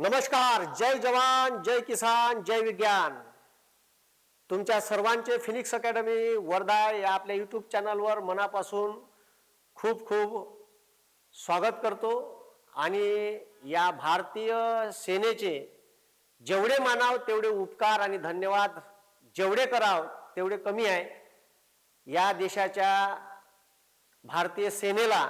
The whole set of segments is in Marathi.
नमस्कार जय जवान जय किसान जय विज्ञान. तुमच्या सर्वांचे फिनिक्स अकॅडमी वर्धा या आपल्या यूट्यूब चॅनलवर मनापासून खूप खूप स्वागत करतो आणि या भारतीय सेनेचे जेवढे मानाव तेवढे उपकार आणि धन्यवाद जेवढे कराव तेवढे कमी आहे. या देशाच्या भारतीय सेनेला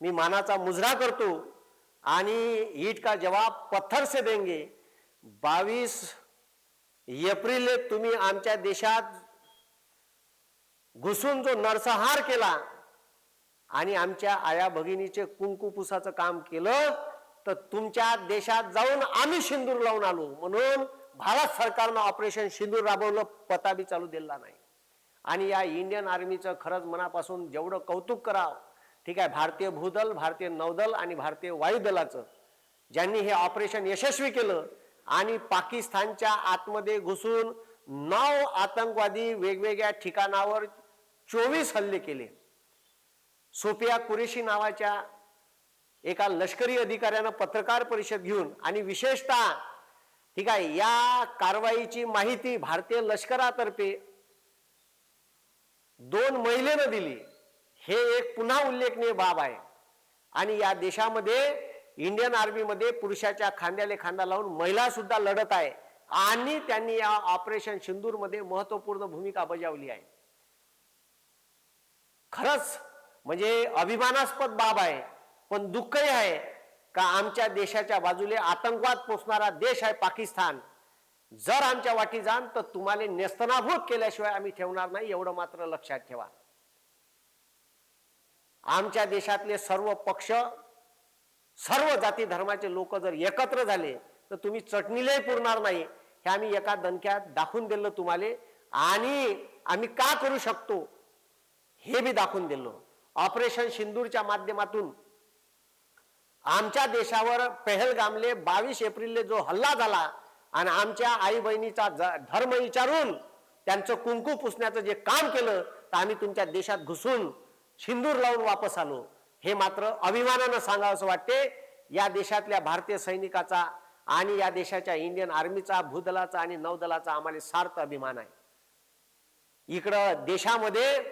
मी मानाचा मुजरा करतो. आणि ईट का जवाब पत्थर से देंगे। बावीस एप्रिल तुम्ही आमच्या देशात घुसून जो नरसंहार केला आणि आमच्या आया भगिनीचे कुंकुपुसाचं काम केलं तर तुमच्या देशात जाऊन आम्ही सिंदूर लावून आलो। म्हणून भारत सरकारनं ऑपरेशन सिंदूर राबवलं पताबी चालू दिला नाही। आणि या इंडियन आर्मीचं खरंच मनापासून जेवढं कौतुक करावं ठीक आहे भारतीय भूदल भारतीय नौदल आणि भारतीय वायुदलाचं ज्यांनी हे ऑपरेशन यशस्वी केलं आणि पाकिस्तानच्या आतमध्ये घुसून नऊ आतंकवादी वेगवेगळ्या ठिकाणावर चोवीस हल्ले केले. सोफिया कुरेशी नावाच्या एका लष्करी अधिकाऱ्यानं पत्रकार परिषद घेऊन आणि विशेषतः ठीक आहे या कारवाईची माहिती भारतीय लष्करातर्फे दोन महिलेनं दिली. हे एक पुन्हा उल्लेखनीय बाब आहे. आणि या देशामध्ये इंडियन आर्मीमध्ये पुरुषाच्या खांद्याले खांदा लावून महिला सुद्धा लढत आहे. आणि त्यांनी या ऑपरेशन सिंदूरमध्ये महत्त्वपूर्ण भूमिका बजावली आहे. खरंच म्हणजे अभिमानास्पद बाब आहे पण दुःखही आहे का आमच्या देशाच्या बाजूले आतंकवाद पोचणारा देश आहे पाकिस्तान. जर आमच्या वाटी जाण तर तुम्हाला नेस्तनाभूत केल्याशिवाय आम्ही ठेवणार नाही एवढं मात्र लक्षात ठेवा. आमच्या देशातले सर्व पक्ष सर्व जाती धर्माचे लोक जर एकत्र झाले तर तुम्ही चटणीलाही पुरणार नाही. हे आम्ही एका दणक्यात दाखवून दिलं तुम्हाला. आणि आम्ही का करू शकतो? हे बी दाखवून दिलो. ऑपरेशन सिंदूरच्या माध्यमातून आमच्या देशावर पहलगामले बावीस एप्रिलले जो हल्ला झाला आणि आमच्या आई बहिणीचा धर्म विचारून त्यांचं कुंकू पुसण्याचं जे काम केलं तर आम्ही तुमच्या देशात घुसून सिंदूर लावून वापस आलो. हे मात्र अभिमानानं सांगावं असं वाटते. या देशातल्या भारतीय सैनिकाचा आणि या देशाच्या इंडियन आर्मीचा भूदलाचा आणि नौदलाचा आम्हाला सार्थ अभिमान आहे. इकडं देशामध्ये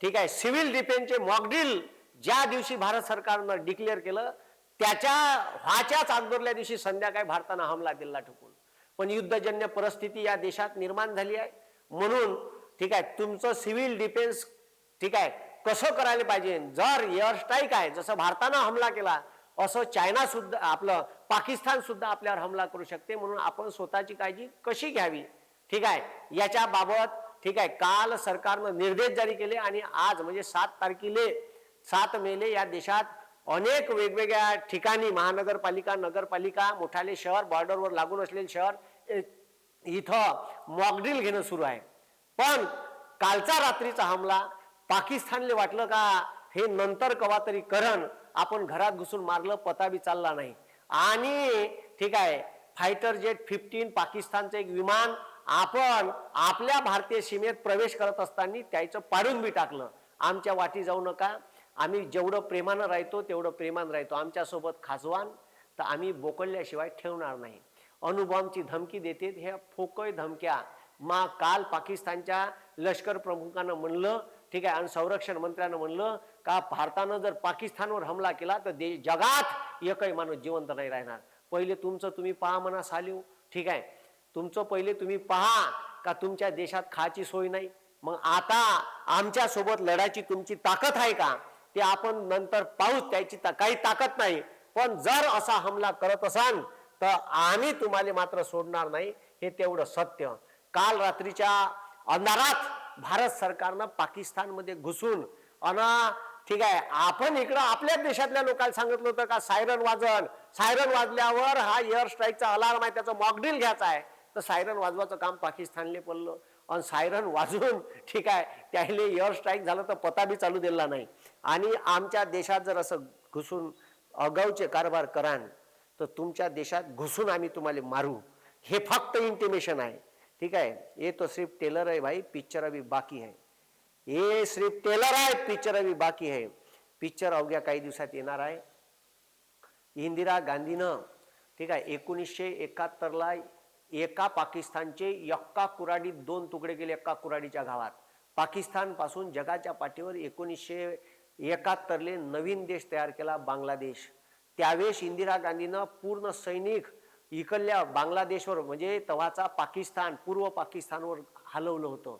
ठीक आहे सिव्हिल डिफेन्सचे मॉकड्रिल ज्या दिवशी भारत सरकारनं डिक्लेअर केलं त्याच्या व्हाच्याच अगोदरल्या दिवशी संध्याकाळी भारतानं हमला दिला ठोकून. पण युद्धजन्य परिस्थिती या देशात निर्माण झाली आहे. म्हणून ठीक आहे तुमचं सिव्हिल डिफेन्स ठीक आहे कसं करायला पाहिजे? जर एअर स्ट्राईक आहे जसं भारतानं हमला केला असं चायना सुद्धा आपलं पाकिस्तान सुद्धा आपल्यावर हमला करू शकते. म्हणून आपण स्वतःची काळजी कशी घ्यावी? ठीक आहे? याच्याबाबत ठीक आहे काल सरकारनं निर्देश जारी केले आणि आज म्हणजे सात तारखेले सात मेले या देशात अनेक वेगवेगळ्या ठिकाणी महानगरपालिका नगरपालिका मोठाले शहर बॉर्डरवर लागून असलेले शहर इथं मॉकड्रिल घेणं सुरू आहे. पण कालचा रात्रीचा हमला पाकिस्तानले वाटलं का हे नंतर कवा तरी करण आपण घरात घुसून मारलं पताबी चालला नाही. आणि ठीक आहे फायटर जेट फिफ्टीन पाकिस्तानचं एक विमान आपण आपल्या भारतीय सीमेत प्रवेश करत असताना त्याचं पाडून बी टाकलं. आमच्या वाटी जाऊ नका. आम्ही जेवढं प्रेमानं राहतो तेवढं प्रेमानं राहतो. आमच्यासोबत खाजवान तर आम्ही बोकळल्याशिवाय ठेवणार नाही. अणुबॉम्बची धमकी देते. ह्या फोकय धमक्या. मा काल पाकिस्तानच्या लष्कर प्रमुखानं म्हणलं ठीक आहे आणि संरक्षण मंत्र्यानं म्हणलं का भारतानं जर पाकिस्तानवर हमला केला तर दे जगात एकही माणूस जिवंत नाही राहणार. पहिले तुमचं तुम्ही पहा म्हणा सालीव. ठीक आहे तुमचं पहिले तुम्ही पहा का तुमच्या देशात खायची सोय नाही. मग आता आमच्यासोबत लढायची तुमची ताकद आहे का? ते आपण नंतर पाहूच त्याची ता- काही ताकद नाही. पण जर असा हमला करत असाल तर आम्ही तुम्हाला मात्र सोडणार नाही हे तेवढं सत्य. काल रात्रीच्या अंधारात भारत सरकारनं पाकिस्तानमध्ये घुसून अन ठीक आहे आपण इकडं आपल्याच देशातल्या लोकांना सांगितलं होतं का सायरन वाजन? सायरन वाजल्यावर हा एअर स्ट्राईकचा अलार्म आहे त्याचा मॉकडील घ्यायचा आहे. तर सायरन वाजवायचं काम पाकिस्तानले पडलं. आणि सायरन वाजवून ठीक आहे त्याहिले एअर स्ट्राईक झालं तर पता बी चालू दिला नाही. आणि आमच्या देशात जर असं घुसून अगाऊचे कारभार करान तर तुमच्या देशात घुसून आम्ही तुम्हाला मारू. हे फक्त इंटिमेशन आहे. ठीक आहे? ये तो सिर्फ टेलर है भाई पिक्चर अभी बाकी है. ये सिर्फ टेलर आहे पिक्चर अभी बाकी है. पिक्चर अवघ्या काही दिवसात येणार आहे. इंदिरा गांधीनं ठीक आहे एकोणीसशे एकाहत्तरला एका पाकिस्तानचे एक्का कुराडीत दोन तुकडे केले एक्का कुराडीच्या गावात. पाकिस्तानपासून जगाच्या पाठीवर एकोणीसशे एकाहत्तरले नवीन देश तयार केला बांगलादेश. त्यावेळेस इंदिरा गांधीनं पूर्ण सैनिक इकडल्या बांगलादेशवर म्हणजे तव्हाचा पाकिस्तान पूर्व पाकिस्तानवर हलवलं होतं.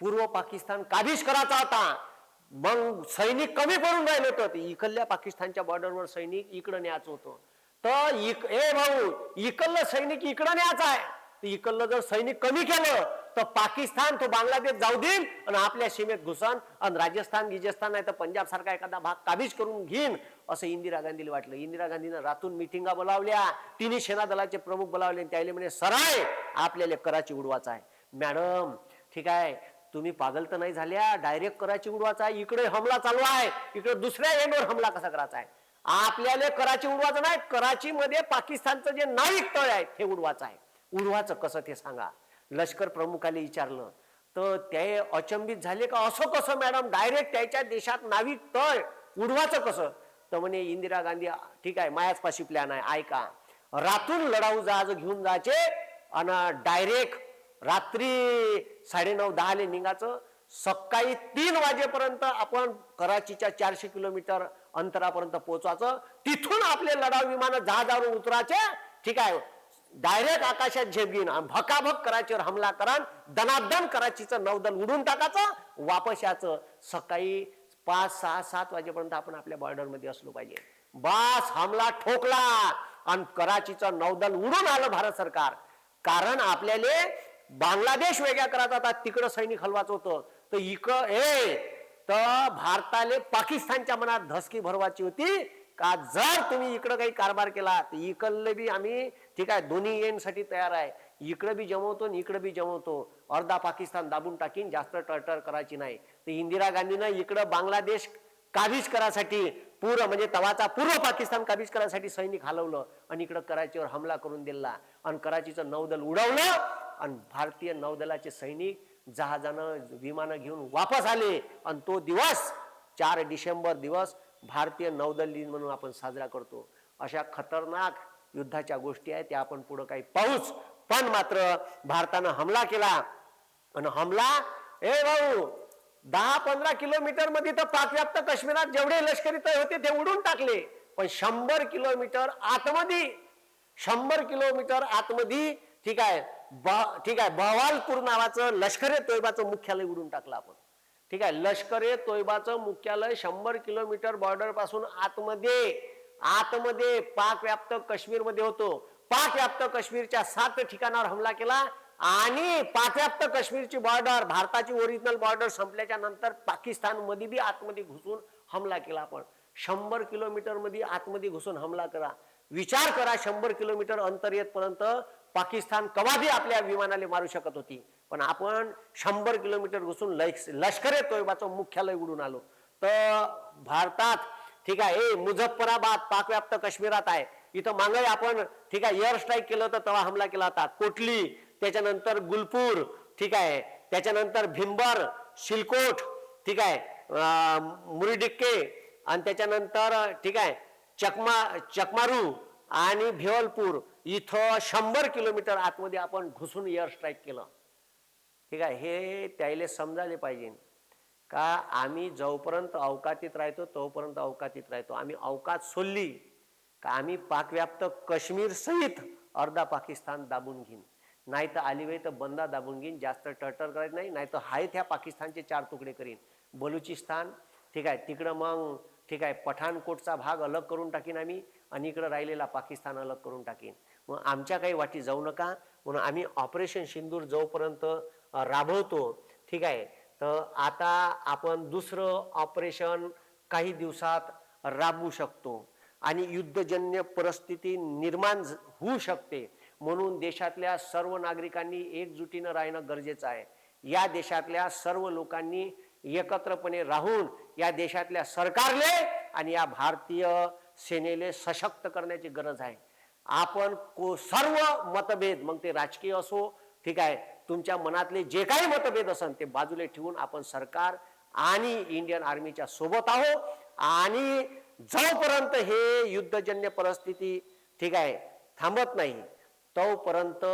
पूर्व पाकिस्तान काबीज करायचा होता. मग सैनिक कमी पडून राहिले होतं. इकडल्या पाकिस्तानच्या बॉर्डरवर सैनिक इकडं न्यायचं होतं. तर इक ए भाऊ इकडलं सैनिक इकडं न्यायचं आहे. तर इकडलं जर सैनिक कमी केलं तर पाकिस्तान तो बांगलादेश जाऊ देईल आणि आपल्या सीमेत घुसन आणि राजस्थान गिजस्थान नाही तर पंजाब सारखा एखादा भाग काबीज करून घेईन. असं इंदिरा गांधीला वाटलं. इंदिरा गांधीनं रातून मिटिंगा बोलावल्या. तिन्ही सेना दलाचे प्रमुख बोलावले आणि त्याला म्हणे सराय आपल्याला कराची उडवाचा आहे. मॅडम ठीक आहे. तुम्ही पागल तर नाही झाल्या. डायरेक्ट कराची उडवाचा आहे. इकडे हमला चालू आहे. इकडे दुसऱ्या एंडवर हमला कसा करायचा आहे? आपल्याला कराची उडवायचं नाही. कराची मध्ये पाकिस्तानचं जे नाविक तळ आहे ते उडवाचं आहे. उडवाचं कसं ते सांगा. लष्कर प्रमुखाला विचारलं तर ते अचंबित झाले का? असं कसं मॅडम? डायरेक्ट त्याच्या देशात नाविक तळ. उडवाचं कसं? तर म्हणे इंदिरा गांधी ठीक आहे मायाच पाशी प्लॅन आहे ऐका. रातून लढाऊ जहाज घेऊन जायचे आणि डायरेक्ट रात्री साडेनऊ दहाले निघायचं. सकाळी तीन वाजेपर्यंत आपण कराचीच्या चारशे किलोमीटर अंतरापर्यंत पोहोचायचं. तिथून आपले लढाऊ विमान जहाजावरून उतरायचे. ठीक आहे डायरेक्ट आकाशात झेप झेपगीन भकाभक कराचीवर हमला करा दनादन कराचीचं नौदल उडून टाकायचं. वापस याचं सकाळी पाच सहा सात वाजेपर्यंत आपण आपल्या बॉर्डरमध्ये असलो पाहिजे. बास हमला ठोकला आणि कराचीचं नौदल उडून आलं भारत सरकार. कारण आपल्याला बांगलादेश वेगळ्या करायचा होता तिकडं सैनिक हलवाचं होतं. तर इक ए तर भारताले पाकिस्तानच्या मनात धसकी भरवायची होती का जर तुम्ही इकडं काही कारभार केला तर इकडले बी आम्ही ठीक आहे दोन्ही येण्यासाठी तयार आहे. इकडं बी जमवतो आणि इकडं बी जमवतो. अर्धा पाकिस्तान दाबून टाकीन जास्त टळटळ करायची नाही. तर इंदिरा गांधीनं इकडं बांगलादेश काबीज करायसाठी पूर्व म्हणजे तवाचा पूर्व पाकिस्तान काबीज करायसाठी सैनिक हलवलं आणि इकडं कराचीवर हमला करून दिला. आणि कराचीचं नौदल उडवलं आणि भारतीय नौदलाचे सैनिक जहाजानं विमानं घेऊन वापस आले. आणि तो दिवस चार डिसेंबर दिवस भारतीय नौदल दिन म्हणून आपण साजरा करतो. अशा खतरनाक युद्धाच्या गोष्टी आहेत त्या आपण पुढं काही पाहूच. पण मात्र भारतानं हमला केला. आणि हमला ए भाऊ दहा पंधरा किलोमीटरमध्ये तर पाकव्याप्त काश्मीरात जेवढे लष्करी तळ होते ते उडून टाकले. पण शंभर किलोमीटर आतमध्ये शंभर किलोमीटर आतमध्ये ठीक आहे ब- ठीक आहे बवालपूर नावाचं लष्करी तोयबाचं मुख्यालय उडून टाकलं आपण. ठीक आहे लष्कर ए तोयबाचं मुख्यालय शंभर किलोमीटर बॉर्डरपासून आतमध्ये आतमध्ये पाकव्याप्त काश्मीरमध्ये होतो. पाक व्याप्त काश्मीरच्या सात ठिकाणावर हमला केला. आणि पाचव्याप्त काश्मीरची बॉर्डर भारताची ओरिजिनल बॉर्डर संपल्याच्या नंतर पाकिस्तानमध्ये बी आतमध्ये घुसून हमला केला आपण. शंभर किलोमीटरमध्ये आतमध्ये घुसून हमला करा. विचार करा शंभर किलोमीटर अंतर येतपर्यंत पाकिस्तान कवाही आपल्या विमानाला मारू शकत होती. पण आपण शंभर किलोमीटर घुसून लष्- लष्कर तोयबाचं मुख्यालय उडून आलो. तर भारतात ठीक आहे ए मुझफ्फराबाद पाकव्याप्त काश्मीरात आहे. इथं मागे आपण ठीक आहे एअर स्ट्राईक केलं तर तेव्हा हमला केला होता. कोटली त्याच्यानंतर गुलपूर ठीक आहे. त्याच्यानंतर भिंबर शिलकोट ठीक आहे. मुरीडिक्के आणि त्याच्यानंतर ठीक आहे चकमा चकमारू आणि भिवलपूर. इथं शंभर किलोमीटर आतमध्ये आपण घुसून एअर स्ट्राईक केलं. ठीक आहे हे त्याला समजायला पाहिजे. का आम्ही जोपर्यंत अवकातीत राहतो तोपर्यंत अवकातीत राहतो. आम्ही अवकात सोडली का आम्ही पाकव्याप्त काश्मीर सहित अर्धा पाकिस्तान दाबून घेईन. नाही तर आलीबाई तर बंदा दाबून घेईन जास्त टटर करायचं नाही नाही तर हाय त्या पाकिस्तानचे चार तुकडे करीन. बलुचिस्तान ठीक आहे तिकडं मग ठीक आहे पठाणकोटचा भाग अलग करून टाकीन आम्ही आणि इकडं राहिलेला पाकिस्तान अलग करून टाकीन. मग आमच्या काही वाटी जाऊ नका म्हणून आम्ही ऑपरेशन सिंदूर जोपर्यंत राबवतो ठीक आहे तर आता आपण दुसरं ऑपरेशन काही दिवसात राबवू शकतो. आणि युद्धजन्य परिस्थिती निर्माण होऊ शकते. म्हणून देशातल्या सर्व नागरिकांनी एकजुटीनं राहणं गरजेचं आहे. या देशातल्या सर्व लोकांनी एकत्रपणे राहून या देशातल्या सरकारले आणि या भारतीय सेनेले सशक्त करण्याची गरज आहे. आपण को सर्व मतभेद मग ते राजकीय असो ठीक आहे तुमच्या मनातले जे काही मतभेद असन ते बाजूला ठेवून आपण सरकार आणि इंडियन आर्मीच्या सोबत आहो आणि जोपर्यंत हे युद्धजन्य परिस्थिती ठीक आहे थांबत नाही तोपर्यंत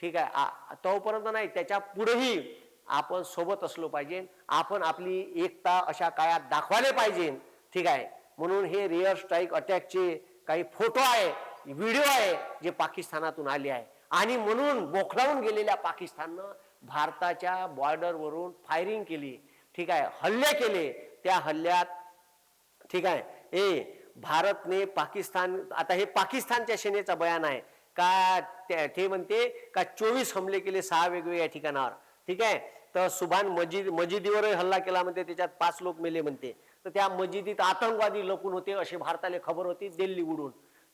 ठीक आहे तोपर्यंत नाही त्याच्या पुढेही आपण सोबत असलो पाहिजे. आपण आपली एकता अशा काळात दाखवायला पाहिजे. ठीक आहे म्हणून हे रिअर स्ट्राईक अटॅकचे काही फोटो आहे व्हिडिओ आहे जे पाकिस्तानातून आले आहे. आणि म्हणून बोखलावून गेलेल्या पाकिस्ताननं भारताच्या बॉर्डरवरून फायरिंग केली. ठीक आहे हल्ले केले. त्या हल्ल्यात ठीक आहे ए भारतने पाकिस्तान आता हे पाकिस्तानच्या सेनेचा बयान आहे. का त्या- ते म्हणते का चोवीस हमले केले सहा वेगवेगळ्या ठिकाणावर. ठीक आहे? तर सुभान मजिद मस्जिदीवरही हल्ला केला म्हणते त्याच्यात पाच लोक मेले म्हणते. तर त्या मस्जिदीत आतंकवादी लपून होते असे भारताला खबर होती दिल्ली उडून.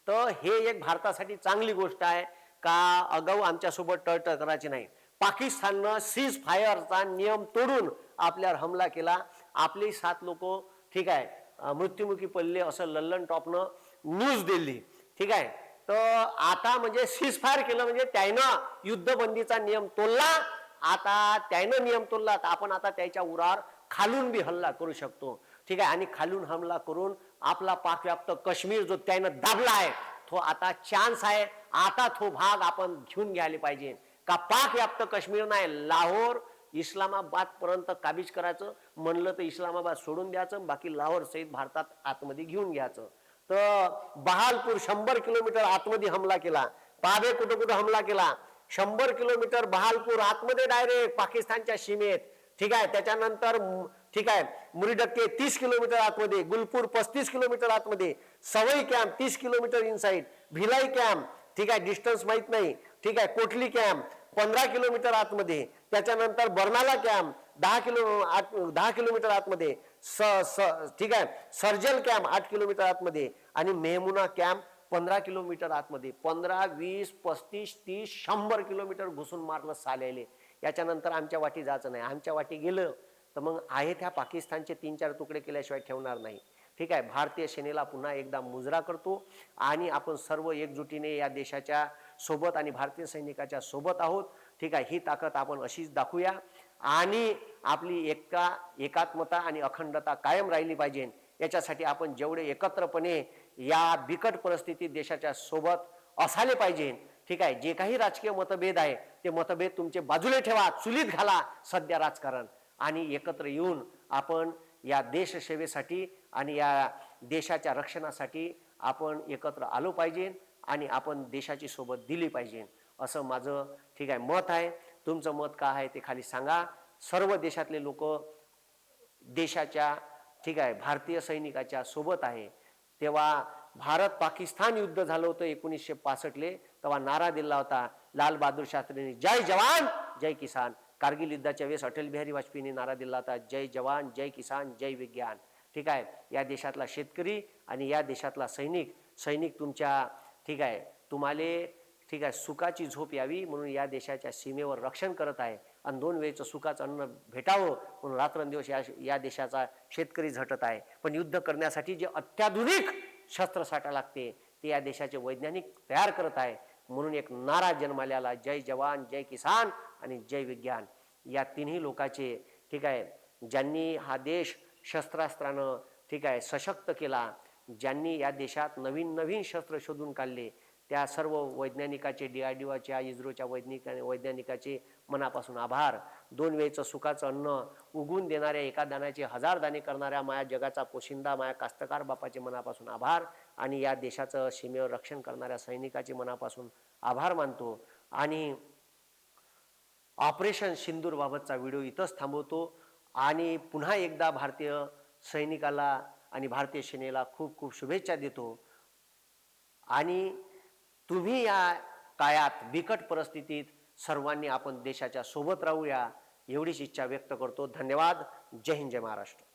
तर हे एक भारतासाठी चांगली गोष्ट आहे का अगाऊ आमच्यासोबत टळटळ करायची नाही. पाकिस्ताननं सीज फायरचा नियम तोडून आपल्यावर हमला केला. आपले सात लोक ठीक आहे मृत्युमुखी पडले असं लल्लन टॉपनं न्यूज दिली. ठीक आहे? तर आता म्हणजे सीजफायर केलं म्हणजे त्यानं युद्धबंदीचा नियम तोडला. आता त्यानं नियम तोडला तर आपण आता त्याच्या उरावर खालून बी हल्ला करू शकतो. ठीक आहे? आणि खालून हमला करून आपला पाकव्याप्त काश्मीर जो त्यानं दाबला आहे तो आता चान्स आहे. आता तो भाग आपण घेऊन घ्यायला पाहिजे. का पाक व्याप्त काश्मीर नाही लाहोर इस्लामाबाद पर्यंत काबीज करायचं. म्हणलं तर इस्लामाबाद सोडून द्यायचं. बाकी लाहोर सहित भारतात आतमध्ये घेऊन घ्यायचं. तर बहालपूर शंभर किलोमीटर आतमध्ये हमला केला. पाबे कुठं कुठं हमला केला. शंभर किलोमीटर बहालपूर आतमध्ये डायरेक्ट पाकिस्तानच्या सीमेत. ठीक आहे? त्याच्यानंतर ठीक आहे? मुरीडक्के तीस किलोमीटर आतमध्ये गुलपूर पस्तीस किलोमीटर आतमध्ये सवई कॅम्प तीस किलोमीटर इनसाईड भिलाई कॅम्प ठीक आहे? डिस्टन्स माहीत नाही. ठीक आहे? कोटली कॅम्प पंधरा किलोमीटर आतमध्ये. त्याच्यानंतर बर्नाला कॅम्प दहा किलो आत दहा किलोमीटर आतमध्ये स स ठीक आहे सर्जल कॅम्प आठ किलोमीटर आतमध्ये आणि मेहमुना कॅम्प पंधरा किलोमीटर आतमध्ये. पंधरा वीस पस्तीस तीस शंभर किलोमीटर घुसून मारलं साल्याले याच्यानंतर आमच्या वाटी जायचं नाही. आमच्या वाटी गेलं तर मग आहे त्या पाकिस्तानचे तीन चार तुकडे केल्याशिवाय ठेवणार नाही. ठीक आहे भारतीय सेनेला पुन्हा एकदा मुजरा करतो आणि आपण सर्व एकजुटीने या देशाच्या सोबत आणि भारतीय सैनिकाच्या सोबत आहोत. ठीक आहे ही ताकद आपण अशीच दाखवूया. आणि आपली एकता एकात्मता आणि अखंडता कायम राहिली पाहिजे. याच्यासाठी आपण जेवढे एकत्रपणे या बिकट परिस्थितीत देशाच्या सोबत असायला पाहिजे. ठीक आहे जे काही राजकीय मतभेद आहे ते मतभेद तुमचे बाजूला ठेवा चुलीत घाला सध्या राजकारण. आणि एकत्र येऊन आपण या देशसेवेसाठी आणि या देशाच्या रक्षणासाठी आपण एकत्र आलो पाहिजे आणि आपण देशाची सोबत दिली पाहिजे. असं माझं ठीक आहे. मत आहे. तुमचं मत काय आहे ते खाली सांगा. सर्व देशातले लोक देशाच्या ठीक आहे भारतीय सैनिकाच्या सोबत आहे. तेव्हा भारत पाकिस्तान युद्ध झालं होतं एकोणीसशे पासष्टले. तेव्हा नारा दिला होता. लाल बहादूर शास्त्रींनी जय जवान जय किसान. कारगिल युद्धाच्या वेळेस अटल बिहारी वाजपेयींनी नारा दिला होता. जय जवान जय किसान जय विज्ञान. ठीक आहे. या देशातला शेतकरी आणि या देशातला सैनिक. सैनिक तुमच्या ठीक आहे. तुम्हाला ठीक आहे सुखाची झोप यावी म्हणून या देशाच्या सीमेवर रक्षण करत आहे. आणि दोन वेळचं सुखाचं अन्न भेटावं म्हणून रात्रंदिवस या या देशाचा शेतकरी झटत आहे. पण युद्ध करण्यासाठी जे अत्याधुनिक शस्त्रसाठा लागते ते या देशाचे वैज्ञानिक तयार करत आहे. म्हणून एक नारा जन्माल्याला जय जवान जय किसान आणि जय विज्ञान. या तिन्ही लोकाचे ठीक आहे ज्यांनी हा देश शस्त्रास्त्रानं ठीक आहे सशक्त केला ज्यांनी या देशात नवीन नवीन शस्त्र शोधून काढले त्या सर्व वैज्ञानिकाचे डी आर डी ओच्या इस्रोच्या वैज्ञानिक वैज्ञानिकाचे मनापासून आभार. दोन वेळचं सुखाचं अन्न उगवून देणाऱ्या एका दाण्याचे हजार दाणे करणाऱ्या माया जगाचा पोशिंदा माया कास्तकार बापाचे मनापासून आभार आणि या देशाचं सीमेवर रक्षण करणाऱ्या सैनिकाचे मनापासून आभार मानतो. आणि ऑपरेशन सिंदूरबाबतचा व्हिडिओ इथंच थांबवतो. आणि पुन्हा एकदा भारतीय सैनिकाला आणि भारतीय सेनेला खूप खूप शुभेच्छा देतो. आणि तुम्ही या काळात बिकट परिस्थितीत सर्वांनी आपण देशाच्या सोबत राहूया एवढीच इच्छा व्यक्त करतो. धन्यवाद. जय हिंद जय महाराष्ट्र.